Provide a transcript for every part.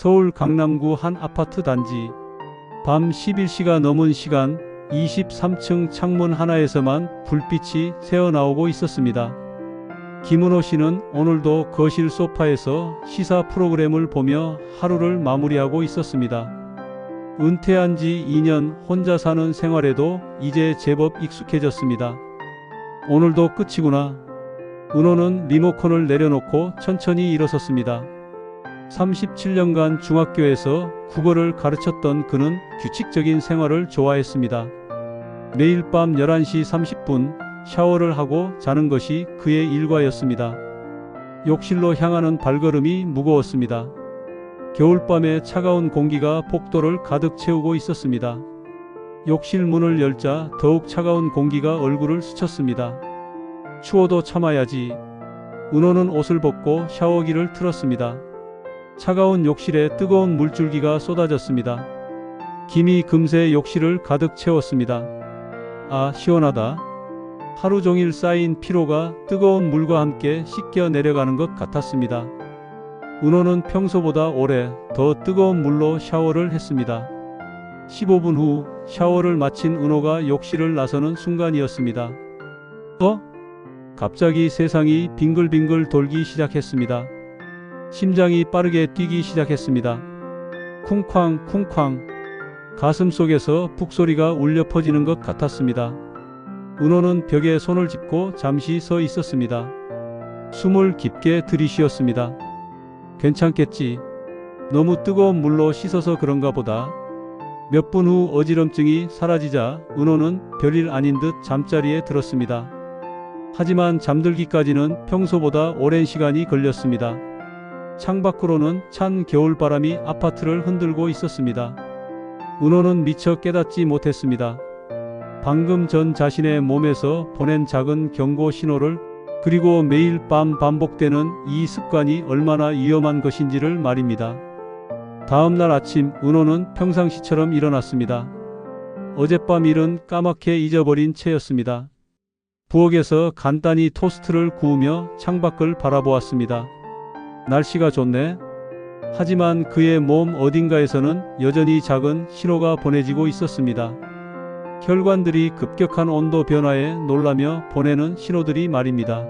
서울 강남구 한 아파트 단지. 밤 11시가 넘은 시간 23층 창문 하나에서만 불빛이 새어나오고 있었습니다. 김은호 씨는 오늘도 거실 소파에서 시사 프로그램을 보며 하루를 마무리하고 있었습니다. 은퇴한 지 2년 혼자 사는 생활에도 이제 제법 익숙해졌습니다. 오늘도 끝이구나. 은호는 리모컨을 내려놓고 천천히 일어섰습니다. 37년간 중학교에서 국어를 가르쳤던 그는 규칙적인 생활을 좋아했습니다. 매일 밤 11시 30분 샤워를 하고 자는 것이 그의 일과였습니다. 욕실로 향하는 발걸음이 무거웠습니다. 겨울밤에 차가운 공기가 복도를 가득 채우고 있었습니다. 욕실 문을 열자 더욱 차가운 공기가 얼굴을 스쳤습니다. 추워도 참아야지. 은호는 옷을 벗고 샤워기를 틀었습니다. 차가운 욕실에 뜨거운 물줄기가 쏟아졌습니다. 김이 금세 욕실을 가득 채웠습니다. 아, 시원하다. 하루 종일 쌓인 피로가 뜨거운 물과 함께 씻겨 내려가는 것 같았습니다. 은호는 평소보다 오래 더 뜨거운 물로 샤워를 했습니다. 15분 후 샤워를 마친 은호가 욕실을 나서는 순간이었습니다. 어? 갑자기 세상이 빙글빙글 돌기 시작했습니다. 심장이 빠르게 뛰기 시작했습니다. 쿵쾅 쿵쾅 가슴 속에서 북소리가 울려 퍼지는 것 같았습니다. 은호는 벽에 손을 짚고 잠시 서 있었습니다. 숨을 깊게 들이쉬었습니다. 괜찮겠지. 너무 뜨거운 물로 씻어서 그런가 보다. 몇 분 후 어지럼증이 사라지자 은호는 별일 아닌 듯 잠자리에 들었습니다. 하지만 잠들기까지는 평소보다 오랜 시간이 걸렸습니다. 창밖으로는 찬 겨울바람이 아파트를 흔들고 있었습니다. 은호는 미처 깨닫지 못했습니다. 방금 전 자신의 몸에서 보낸 작은 경고 신호를 그리고 매일 밤 반복되는 이 습관이 얼마나 위험한 것인지를 말입니다. 다음 날 아침 은호는 평상시처럼 일어났습니다. 어젯밤 일은 까맣게 잊어버린 채였습니다. 부엌에서 간단히 토스트를 구우며 창밖을 바라보았습니다. 날씨가 좋네. 하지만 그의 몸 어딘가에서는 여전히 작은 신호가 보내지고 있었습니다. 혈관들이 급격한 온도 변화에 놀라며 보내는 신호들이 말입니다.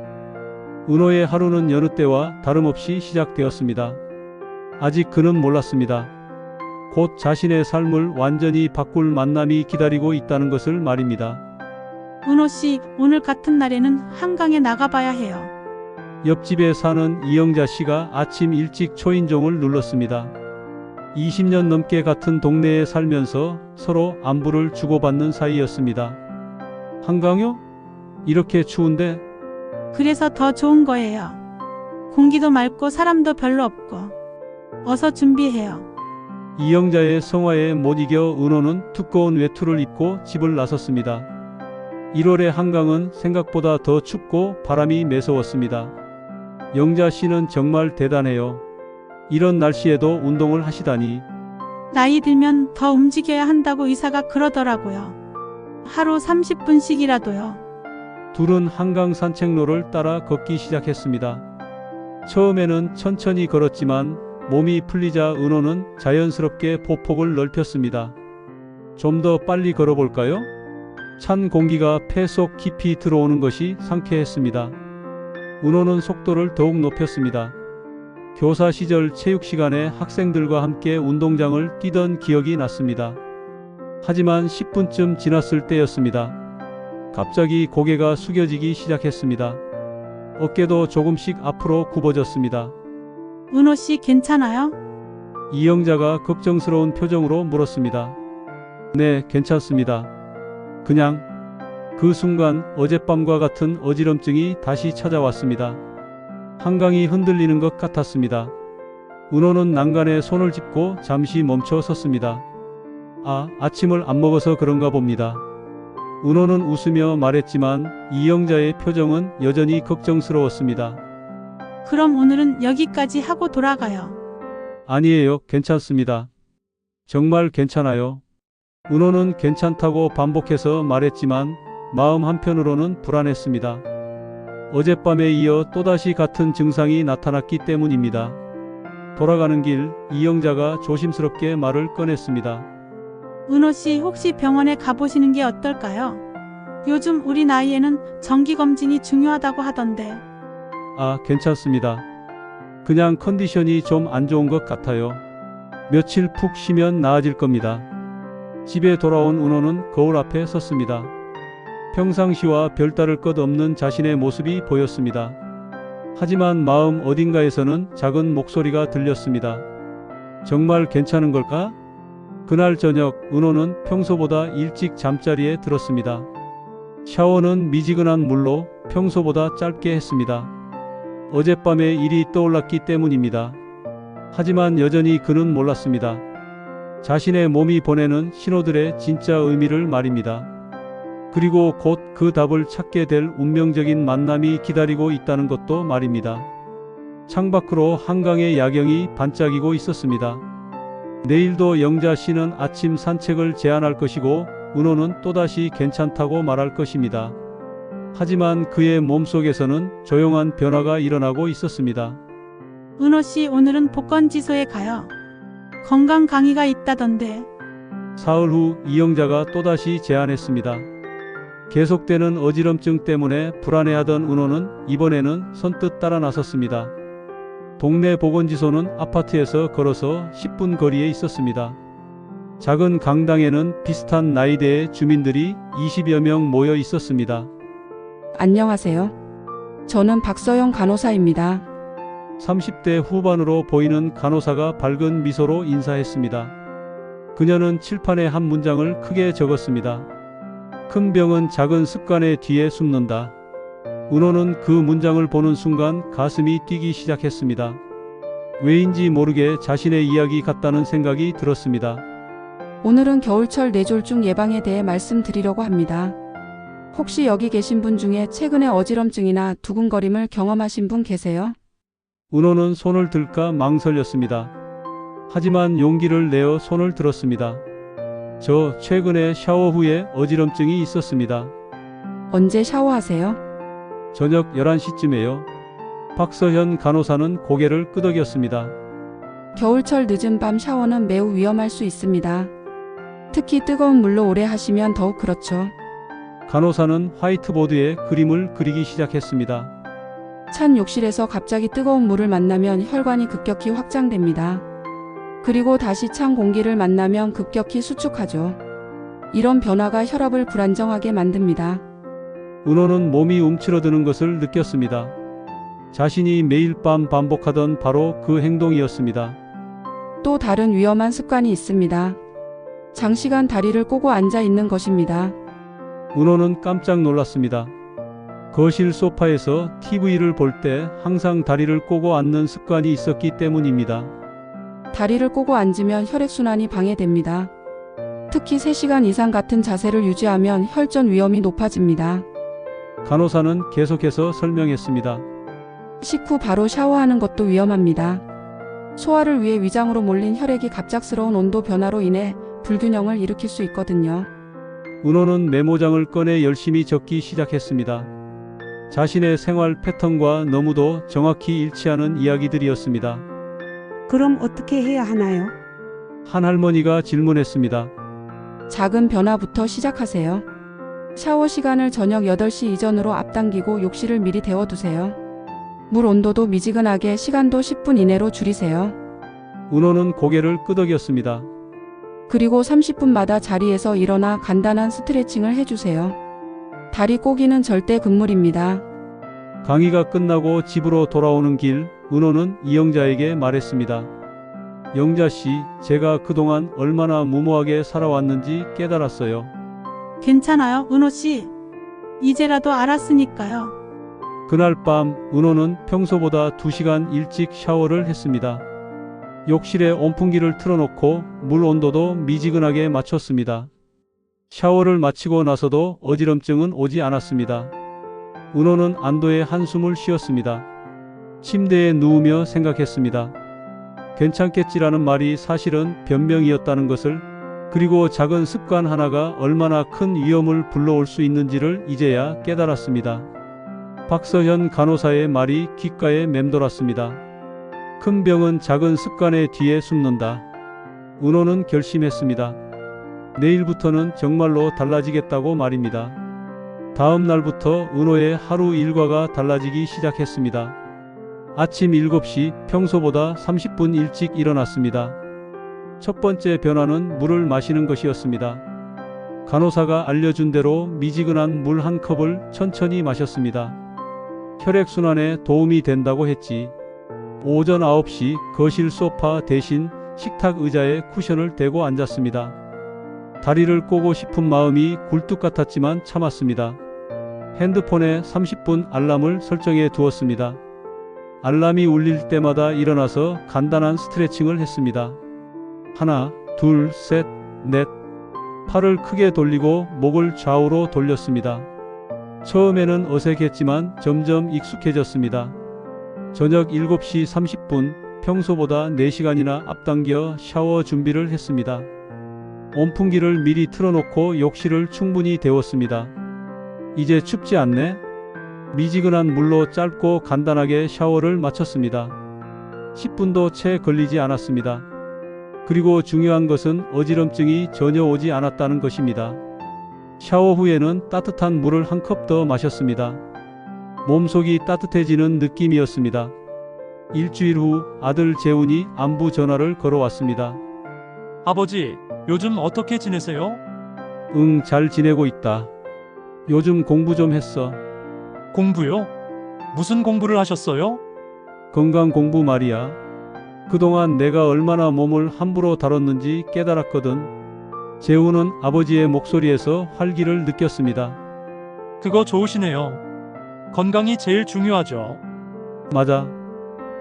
은호의 하루는 여느 때와 다름없이 시작되었습니다. 아직 그는 몰랐습니다. 곧 자신의 삶을 완전히 바꿀 만남이 기다리고 있다는 것을 말입니다. 은호 씨, 오늘 같은 날에는 한강에 나가봐야 해요. 옆집에 사는 이영자 씨가 아침 일찍 초인종을 눌렀습니다. 20년 넘게 같은 동네에 살면서 서로 안부를 주고받는 사이였습니다. 한강요? 이렇게 추운데 그래서 더 좋은 거예요. 공기도 맑고 사람도 별로 없고. 어서 준비해요. 이영자의 성화에 못 이겨 은호는 두꺼운 외투를 입고 집을 나섰습니다. 1월의 한강은 생각보다 더 춥고 바람이 매서웠습니다. 영자 씨는 정말 대단해요. 이런 날씨에도 운동을 하시다니. 나이 들면 더 움직여야 한다고 의사가 그러더라고요. 하루 30분씩이라도요. 둘은 한강 산책로를 따라 걷기 시작했습니다. 처음에는 천천히 걸었지만 몸이 풀리자 은호는 자연스럽게 보폭을 넓혔습니다. 좀 더 빨리 걸어볼까요? 찬 공기가 폐 속 깊이 들어오는 것이 상쾌했습니다. 은호는 속도를 더욱 높였습니다. 교사 시절 체육 시간에 학생들과 함께 운동장을 뛰던 기억이 났습니다. 하지만 10분쯤 지났을 때였습니다. 갑자기 고개가 숙여지기 시작했습니다. 어깨도 조금씩 앞으로 굽어졌습니다. 은호 씨 괜찮아요? 이영자가 걱정스러운 표정으로 물었습니다. 네, 괜찮습니다. 그냥 그 순간 어젯밤과 같은 어지럼증이 다시 찾아왔습니다. 한강이 흔들리는 것 같았습니다. 은호는 난간에 손을 짚고 잠시 멈춰 섰습니다. 아, 아침을 안 먹어서 그런가 봅니다. 은호는 웃으며 말했지만 이영자의 표정은 여전히 걱정스러웠습니다. 그럼 오늘은 여기까지 하고 돌아가요. 아니에요. 괜찮습니다. 정말 괜찮아요. 은호는 괜찮다고 반복해서 말했지만 마음 한편으로는 불안했습니다. 어젯밤에 이어 또다시 같은 증상이 나타났기 때문입니다. 돌아가는 길 이영자가 조심스럽게 말을 꺼냈습니다. 은호 씨 혹시 병원에 가보시는 게 어떨까요? 요즘 우리 나이에는 정기검진이 중요하다고 하던데. 아, 괜찮습니다. 그냥 컨디션이 좀 안 좋은 것 같아요. 며칠 푹 쉬면 나아질 겁니다. 집에 돌아온 은호는 거울 앞에 섰습니다. 평상시와 별다를 것 없는 자신의 모습이 보였습니다. 하지만 마음 어딘가에서는 작은 목소리가 들렸습니다. 정말 괜찮은 걸까? 그날 저녁 은호는 평소보다 일찍 잠자리에 들었습니다. 샤워는 미지근한 물로 평소보다 짧게 했습니다. 어젯밤에 일이 떠올랐기 때문입니다. 하지만 여전히 그는 몰랐습니다. 자신의 몸이 보내는 신호들의 진짜 의미를 말입니다. 그리고 곧 그 답을 찾게 될 운명적인 만남이 기다리고 있다는 것도 말입니다. 창밖으로 한강의 야경이 반짝이고 있었습니다. 내일도 영자 씨는 아침 산책을 제안할 것이고 은호는 또다시 괜찮다고 말할 것입니다. 하지만 그의 몸속에서는 조용한 변화가 일어나고 있었습니다. 은호 씨 오늘은 복권지소에 가요. 건강 강의가 있다던데. 사흘 후 이영자가 또다시 제안했습니다. 계속되는 어지럼증 때문에 불안해하던 은호는 이번에는 선뜻 따라 나섰습니다. 동네 보건지소는 아파트에서 걸어서 10분 거리에 있었습니다. 작은 강당에는 비슷한 나이대의 주민들이 20여 명 모여 있었습니다. 안녕하세요. 저는 박서영 간호사입니다. 30대 후반으로 보이는 간호사가 밝은 미소로 인사했습니다. 그녀는 칠판에 한 문장을 크게 적었습니다. 큰 병은 작은 습관의 뒤에 숨는다. 은호는 그 문장을 보는 순간 가슴이 뛰기 시작했습니다. 왜인지 모르게 자신의 이야기 같다는 생각이 들었습니다. 오늘은 겨울철 뇌졸중 예방에 대해 말씀드리려고 합니다. 혹시 여기 계신 분 중에 최근에 어지럼증이나 두근거림을 경험하신 분 계세요? 은호는 손을 들까 망설였습니다. 하지만 용기를 내어 손을 들었습니다. 저 최근에 샤워 후에 어지럼증이 있었습니다. 언제 샤워하세요? 저녁 11시쯤에요. 박서현 간호사는 고개를 끄덕였습니다. 겨울철 늦은 밤 샤워는 매우 위험할 수 있습니다. 특히 뜨거운 물로 오래 하시면 더욱 그렇죠. 간호사는 화이트보드에 그림을 그리기 시작했습니다. 찬 욕실에서 갑자기 뜨거운 물을 만나면 혈관이 급격히 확장됩니다. 그리고 다시 찬 공기를 만나면 급격히 수축하죠. 이런 변화가 혈압을 불안정하게 만듭니다. 은호는 몸이 움츠러드는 것을 느꼈습니다. 자신이 매일 밤 반복하던 바로 그 행동이었습니다. 또 다른 위험한 습관이 있습니다. 장시간 다리를 꼬고 앉아 있는 것입니다. 은호는 깜짝 놀랐습니다. 거실 소파에서 TV를 볼 때 항상 다리를 꼬고 앉는 습관이 있었기 때문입니다. 다리를 꼬고 앉으면 혈액순환이 방해됩니다. 특히 3시간 이상 같은 자세를 유지하면 혈전 위험이 높아집니다. 간호사는 계속해서 설명했습니다. 식후 바로 샤워하는 것도 위험합니다. 소화를 위해 위장으로 몰린 혈액이 갑작스러운 온도 변화로 인해 불균형을 일으킬 수 있거든요. 은호는 메모장을 꺼내 열심히 적기 시작했습니다. 자신의 생활 패턴과 너무도 정확히 일치하는 이야기들이었습니다. 그럼 어떻게 해야 하나요? 한 할머니가 질문했습니다. 작은 변화부터 시작하세요. 샤워 시간을 저녁 8시 이전으로 앞당기고 욕실을 미리 데워두세요. 물 온도도 미지근하게 시간도 10분 이내로 줄이세요. 은호는 고개를 끄덕였습니다. 그리고 30분마다 자리에서 일어나 간단한 스트레칭을 해주세요. 다리 꼬기는 절대 금물입니다. 강의가 끝나고 집으로 돌아오는 길, 은호는 이영자에게 말했습니다. 영자 씨, 제가 그동안 얼마나 무모하게 살아왔는지 깨달았어요. 괜찮아요, 은호 씨. 이제라도 알았으니까요. 그날 밤, 은호는 평소보다 2시간 일찍 샤워를 했습니다. 욕실에 온풍기를 틀어놓고 물 온도도 미지근하게 맞췄습니다. 샤워를 마치고 나서도 어지럼증은 오지 않았습니다. 은호는 안도의 한숨을 쉬었습니다. 침대에 누우며 생각했습니다. 괜찮겠지라는 말이 사실은 변명이었다는 것을 그리고 작은 습관 하나가 얼마나 큰 위험을 불러올 수 있는지를 이제야 깨달았습니다. 박서현 간호사의 말이 귓가에 맴돌았습니다. 큰 병은 작은 습관의 뒤에 숨는다. 은호는 결심했습니다. 내일부터는 정말로 달라지겠다고 말입니다. 다음 날부터 은호의 하루 일과가 달라지기 시작했습니다. 아침 7시 평소보다 30분 일찍 일어났습니다. 첫 번째 변화는 물을 마시는 것이었습니다. 간호사가 알려준 대로 미지근한 물 한 컵을 천천히 마셨습니다. 혈액순환에 도움이 된다고 했지. 오전 9시 거실 소파 대신 식탁 의자에 쿠션을 대고 앉았습니다. 다리를 꼬고 싶은 마음이 굴뚝 같았지만 참았습니다. 핸드폰에 30분 알람을 설정해 두었습니다. 알람이 울릴 때마다 일어나서 간단한 스트레칭을 했습니다. 하나, 둘, 셋, 넷. 팔을 크게 돌리고 목을 좌우로 돌렸습니다. 처음에는 어색했지만 점점 익숙해졌습니다. 저녁 7시 30분 평소보다 4시간이나 앞당겨 샤워 준비를 했습니다. 온풍기를 미리 틀어놓고 욕실을 충분히 데웠습니다. 이제 춥지 않네? 미지근한 물로 짧고 간단하게 샤워를 마쳤습니다. 10분도 채 걸리지 않았습니다. 그리고 중요한 것은 어지럼증이 전혀 오지 않았다는 것입니다. 샤워 후에는 따뜻한 물을 한 컵 더 마셨습니다. 몸속이 따뜻해지는 느낌이었습니다. 일주일 후 아들 재훈이 안부 전화를 걸어왔습니다. 아버지, 요즘 어떻게 지내세요? 응, 잘 지내고 있다. 요즘 공부 좀 했어. 공부요? 무슨 공부를 하셨어요? 건강 공부 말이야. 그동안 내가 얼마나 몸을 함부로 다뤘는지 깨달았거든. 재훈은 아버지의 목소리에서 활기를 느꼈습니다. 그거 좋으시네요. 건강이 제일 중요하죠. 맞아.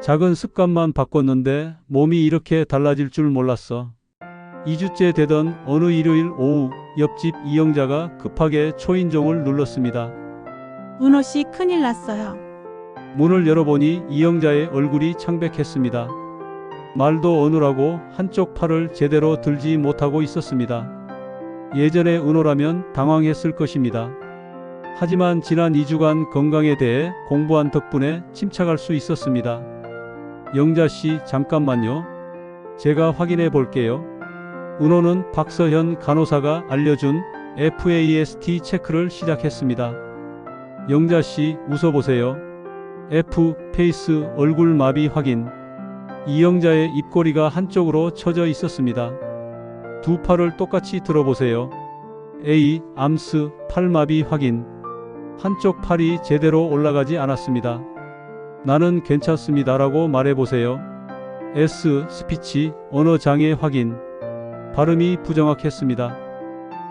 작은 습관만 바꿨는데 몸이 이렇게 달라질 줄 몰랐어. 2주째 되던 어느 일요일 오후 옆집 이영자가 급하게 초인종을 눌렀습니다. 은호 씨 큰일 났어요. 문을 열어보니 이영자의 얼굴이 창백했습니다. 말도 어눌하고 한쪽 팔을 제대로 들지 못하고 있었습니다. 예전의 은호라면 당황했을 것입니다. 하지만 지난 2주간 건강에 대해 공부한 덕분에 침착할 수 있었습니다. 영자 씨, 잠깐만요. 제가 확인해 볼게요. 은호는 박서현 간호사가 알려준 FAST 체크를 시작했습니다. 영자 씨, 웃어보세요. F, 페이스, 얼굴 마비 확인. 이영자의 입꼬리가 한쪽으로 처져 있었습니다. 두 팔을 똑같이 들어보세요. A, 암스, 팔마비 확인. 한쪽 팔이 제대로 올라가지 않았습니다. 나는 괜찮습니다 라고 말해보세요. S, 스피치, 언어 장애 확인. 발음이 부정확했습니다.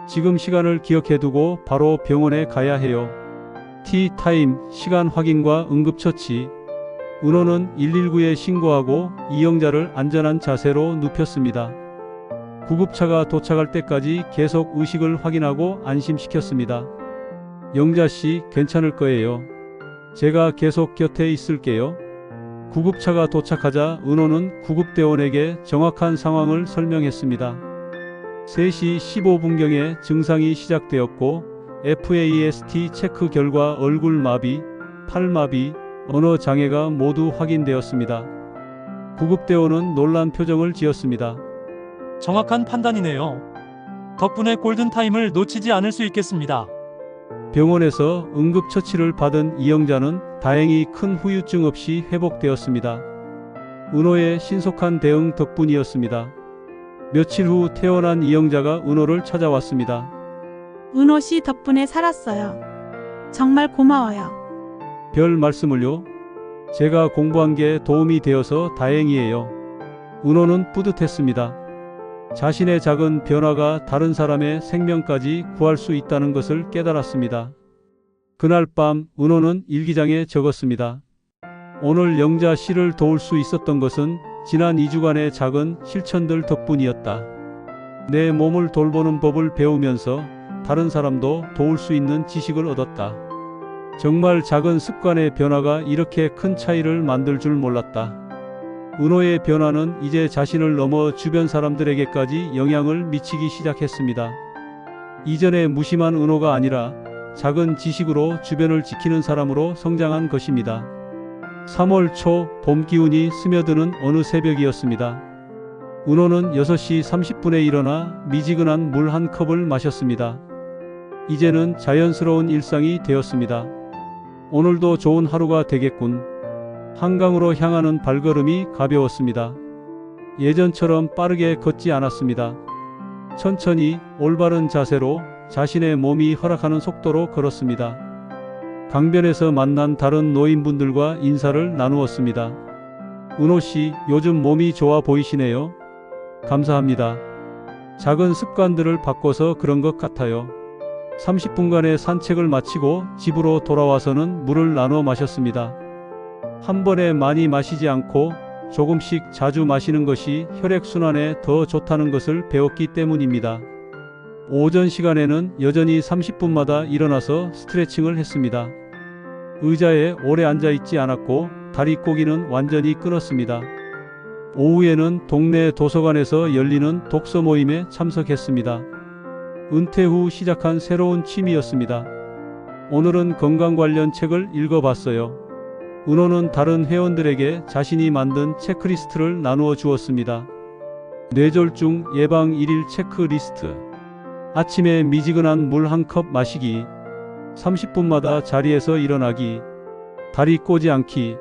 지금 시간을 기억해두고 바로 병원에 가야 해요. T 타임, 시간 확인과 응급처치. 은호는 119에 신고하고 이영자를 안전한 자세로 눕혔습니다. 구급차가 도착할 때까지 계속 의식을 확인하고 안심시켰습니다. 영자 씨 괜찮을 거예요. 제가 계속 곁에 있을게요. 구급차가 도착하자 은호는 구급대원에게 정확한 상황을 설명했습니다. 3시 15분경에 증상이 시작되었고 FAST 체크 결과 얼굴 마비, 팔 마비, 언어 장애가 모두 확인되었습니다. 구급대원은 놀란 표정을 지었습니다. 정확한 판단이네요. 덕분에 골든타임을 놓치지 않을 수 있겠습니다. 병원에서 응급처치를 받은 이영자는 다행히 큰 후유증 없이 회복되었습니다. 은호의 신속한 대응 덕분이었습니다. 며칠 후 태어난 이영자가 은호를 찾아왔습니다. 은호 씨 덕분에 살았어요. 정말 고마워요. 별 말씀을요. 제가 공부한 게 도움이 되어서 다행이에요. 은호는 뿌듯했습니다. 자신의 작은 변화가 다른 사람의 생명까지 구할 수 있다는 것을 깨달았습니다. 그날 밤 은호는 일기장에 적었습니다. 오늘 영자 씨를 도울 수 있었던 것은 지난 2주간의 작은 실천들 덕분이었다. 내 몸을 돌보는 법을 배우면서 다른 사람도 도울 수 있는 지식을 얻었다. 정말 작은 습관의 변화가 이렇게 큰 차이를 만들 줄 몰랐다. 은호의 변화는 이제 자신을 넘어 주변 사람들에게까지 영향을 미치기 시작했습니다. 이전의 무심한 은호가 아니라 작은 지식으로 주변을 지키는 사람으로 성장한 것입니다. 3월 초 봄 기운이 스며드는 어느 새벽이었습니다. 은호는 6시 30분에 일어나 미지근한 물 한 컵을 마셨습니다. 이제는 자연스러운 일상이 되었습니다. 오늘도 좋은 하루가 되겠군. 한강으로 향하는 발걸음이 가벼웠습니다. 예전처럼 빠르게 걷지 않았습니다. 천천히 올바른 자세로 자신의 몸이 허락하는 속도로 걸었습니다. 강변에서 만난 다른 노인분들과 인사를 나누었습니다. 은호 씨, 요즘 몸이 좋아 보이시네요. 감사합니다. 작은 습관들을 바꿔서 그런 것 같아요. 30분간의 산책을 마치고 집으로 돌아와서는 물을 나눠 마셨습니다. 한 번에 많이 마시지 않고 조금씩 자주 마시는 것이 혈액순환에 더 좋다는 것을 배웠기 때문입니다. 오전 시간에는 여전히 30분마다 일어나서 스트레칭을 했습니다. 의자에 오래 앉아 있지 않았고 다리 꼬기는 완전히 끊었습니다. 오후에는 동네 도서관에서 열리는 독서 모임에 참석했습니다. 은퇴 후 시작한 새로운 취미였습니다. 오늘은 건강 관련 책을 읽어봤어요. 은호는 다른 회원들에게 자신이 만든 체크리스트를 나누어 주었습니다. 뇌졸중 예방 1일 체크리스트. 아침에 미지근한 물 한 컵 마시기. 30분마다 자리에서 일어나기. 다리 꼬지 않기.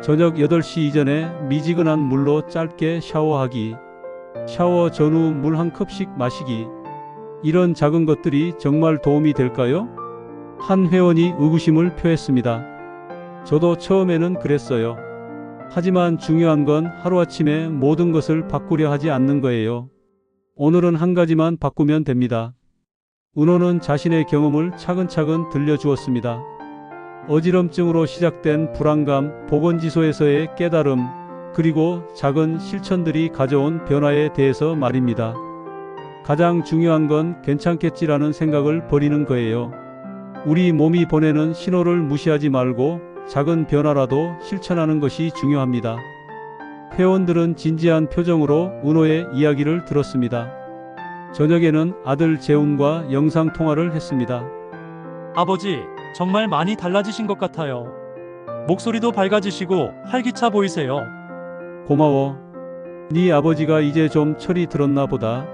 저녁 8시 이전에 미지근한 물로 짧게 샤워하기. 샤워 전후 물 한 컵씩 마시기. 이런 작은 것들이 정말 도움이 될까요? 한 회원이 의구심을 표했습니다. 저도 처음에는 그랬어요. 하지만 중요한 건 하루아침에 모든 것을 바꾸려 하지 않는 거예요. 오늘은 한 가지만 바꾸면 됩니다. 은호는 자신의 경험을 차근차근 들려주었습니다. 어지럼증으로 시작된 불안감, 보건지소에서의 깨달음, 그리고 작은 실천들이 가져온 변화에 대해서 말입니다. 가장 중요한 건 괜찮겠지라는 생각을 버리는 거예요. 우리 몸이 보내는 신호를 무시하지 말고 작은 변화라도 실천하는 것이 중요합니다. 회원들은 진지한 표정으로 은호의 이야기를 들었습니다. 저녁에는 아들 재훈과 영상 통화를 했습니다. 아버지, 정말 많이 달라지신 것 같아요. 목소리도 밝아지시고 활기차 보이세요. 고마워. 네 아버지가 이제 좀 철이 들었나 보다.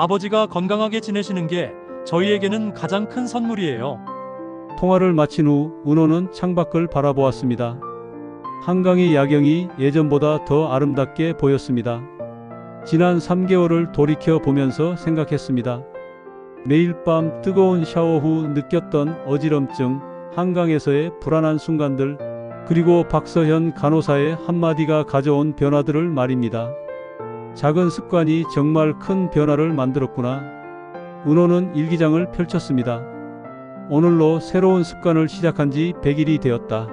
아버지가 건강하게 지내시는 게 저희에게는 가장 큰 선물이에요. 통화를 마친 후 은호는 창밖을 바라보았습니다. 한강의 야경이 예전보다 더 아름답게 보였습니다. 지난 3개월을 돌이켜 보면서 생각했습니다. 매일 밤 뜨거운 샤워 후 느꼈던 어지럼증, 한강에서의 불안한 순간들, 그리고 박서현 간호사의 한마디가 가져온 변화들을 말입니다. 작은 습관이 정말 큰 변화를 만들었구나. 은호는 일기장을 펼쳤습니다. 오늘로 새로운 습관을 시작한 지 100일이 되었다.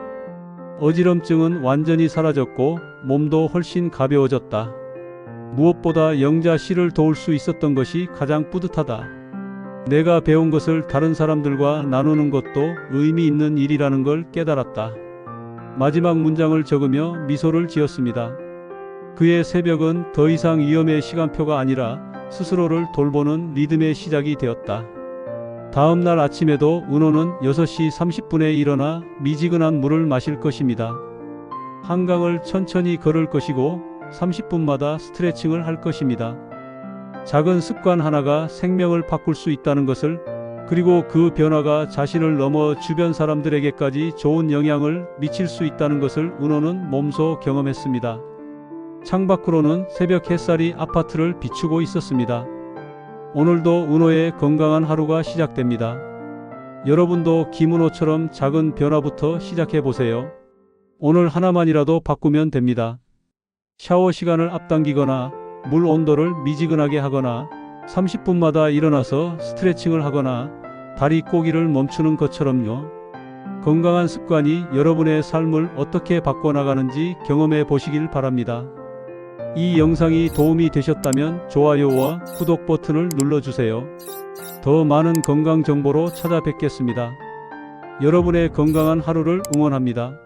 어지럼증은 완전히 사라졌고 몸도 훨씬 가벼워졌다. 무엇보다 영자 씨를 도울 수 있었던 것이 가장 뿌듯하다. 내가 배운 것을 다른 사람들과 나누는 것도 의미 있는 일이라는 걸 깨달았다. 마지막 문장을 적으며 미소를 지었습니다. 그의 새벽은 더 이상 위험의 시간표가 아니라 스스로를 돌보는 리듬의 시작이 되었다. 다음 날 아침에도 은호는 6시 30분에 일어나 미지근한 물을 마실 것입니다. 한강을 천천히 걸을 것이고 30분마다 스트레칭을 할 것입니다. 작은 습관 하나가 생명을 바꿀 수 있다는 것을 그리고 그 변화가 자신을 넘어 주변 사람들에게까지 좋은 영향을 미칠 수 있다는 것을 은호는 몸소 경험했습니다. 창밖으로는 새벽 햇살이 아파트를 비추고 있었습니다. 오늘도 은호의 건강한 하루가 시작됩니다. 여러분도 김은호처럼 작은 변화부터 시작해 보세요. 오늘 하나만이라도 바꾸면 됩니다. 샤워 시간을 앞당기거나 물 온도를 미지근하게 하거나 30분마다 일어나서 스트레칭을 하거나 다리 꼬기를 멈추는 것처럼요. 건강한 습관이 여러분의 삶을 어떻게 바꿔나가는지 경험해 보시길 바랍니다. 이 영상이 도움이 되셨다면 좋아요와 구독 버튼을 눌러주세요. 더 많은 건강 정보로 찾아뵙겠습니다. 여러분의 건강한 하루를 응원합니다.